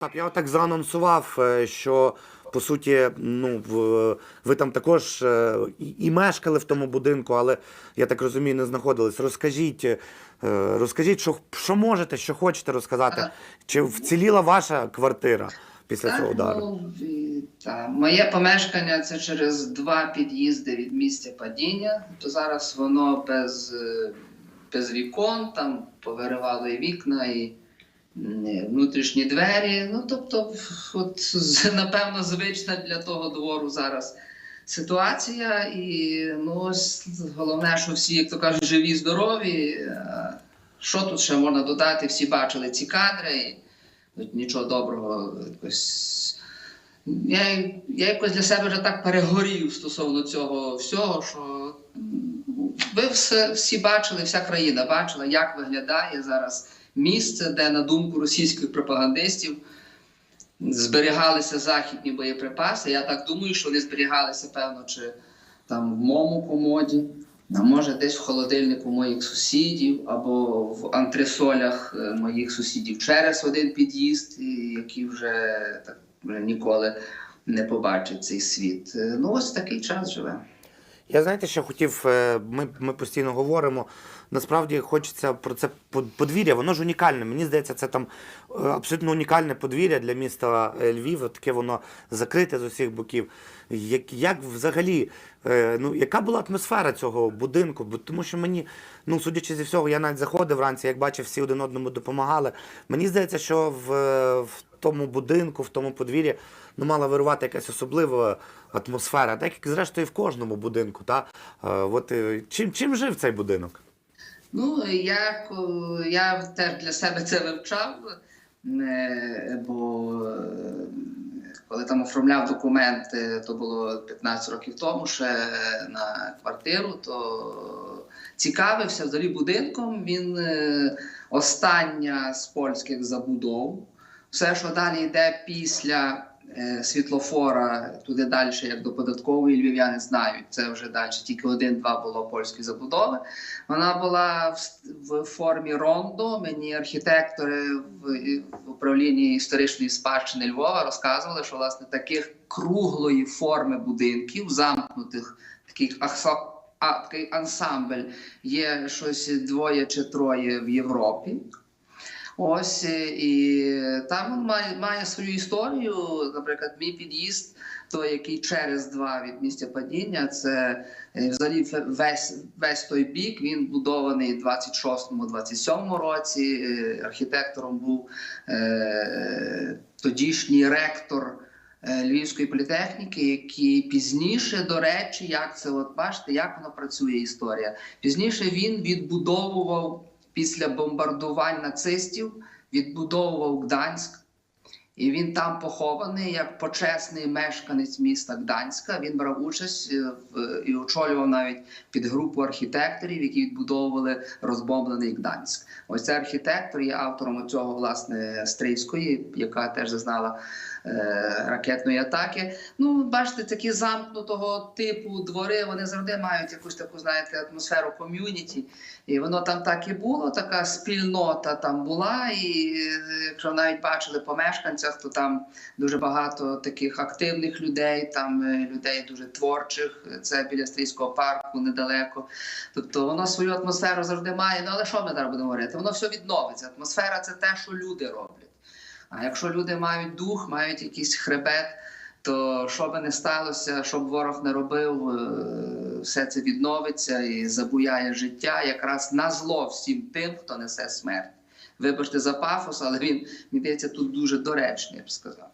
Так, я так заанонсував, е, що по суті, ну ви там також е, і- мешкали в тому будинку, але я так розумію, не знаходились. Розкажіть, е, розкажіть, що, що можете, що хочете розказати. Чи вціліла ваша квартира після цього удару? Ну, та, моє помешкання це через два під'їзди від місця падіння. То зараз воно без, без вікон, там повиривали вікна і внутрішні двері. Ну, тобто, от, напевно, звична для того двору зараз ситуація. І ну, головне, що всі, як то кажуть, живі, здорові. Е, Що тут ще можна додати? Всі бачили ці кадри. І, Тут нічого доброго якось. Я, я якось для себе вже так перегорів стосовно цього всього, що ви все, всі бачили, вся країна бачила, як виглядає зараз місце, де, на думку російських пропагандистів, зберігалися західні боєприпаси. Я так думаю, що вони зберігалися, певно, чи там в моєму комоді, а може десь в холодильнику моїх сусідів, або в антресолях е, моїх сусідів через один під'їзд, які вже так вже ніколи не побачать цей світ. Е, Ну, ось такий час живе. Я знаєте, що хотів, е, ми, ми постійно говоримо. Насправді хочеться про це под- подвір'я, воно ж унікальне. Мені здається, це там е, абсолютно унікальне подвір'я для міста е, Львів. Таке воно закрите з усіх боків. Як, як взагалі, ну, яка була атмосфера цього будинку? Бо тому що мені, ну судячи зі всього, я навіть заходив вранці, як бачив, всі один одному допомагали. Мені здається, що в, е, в тому будинку, в тому подвір'ї ну, мала вирувати якась особлива атмосфера, так як зрештою в кожному будинку. Та? Е, от, е, чим, чим жив цей будинок? Ну, я, я теж для себе це вивчав, е, бо е, коли там оформляв документи, то було 15 років тому ще на квартиру, то цікавився взагалі будинком. Він е, остання з польських забудов. Все, що далі йде після світлофора, туди далі, як до податкової львів'яни знають. Це вже далі тільки один-два було польські забудови. Вона була в, формі рондо. Мені архітектори в, управлінні історичної спадщини Львова розказували, що власне таких круглої форми будинків, замкнутих таких ахсо- а, такий ансамбль є щось двоє чи троє в Європі. Ось е, і там має, має свою історію. Наприклад, мій під'їзд, той, який через два від місця падіння, це е, взагалі весь, весь той бік. Він будований в 26-27 році. Е, Архітектором був е, тодішній ректор. Львівської політехніки, який пізніше, до речі, як це от бачите, як воно працює історія. Пізніше він відбудовував після бомбардувань нацистів, відбудовував Гданськ. І він там похований як почесний мешканець міста Гданська. Він брав участь е, в і очолював навіть підгрупу архітекторів, які відбудовували розбомблений Гданськ. Ось цей архітектор є автором цього власне стрийської, яка теж зазнала е, ракетної атаки. Ну, бачите, такі замкнутого типу двори вони завжди мають якусь таку, знаєте, атмосферу ком'юніті. І воно там так і було, така спільнота там була. І е, якщо навіть бачили по мешканцях, то там дуже багато таких активних людей, там е, людей дуже творчих. Це біля стрійського парку недалеко. Тобто воно свою атмосферу завжди має. Ну але що ми зараз будемо говорити? Воно все відновиться. Атмосфера це те, що люди роблять. А якщо люди мають дух, мають якийсь хребет, то що би не сталося, що б ворог не робив, е, все це відновиться і забуяє життя якраз на зло всім тим, хто несе смерть. Вибачте за пафос, але він мені здається тут дуже доречний, я б сказав.